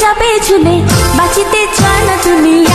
চাপে ঝুলে বাঁচিতে চায় না তুমি।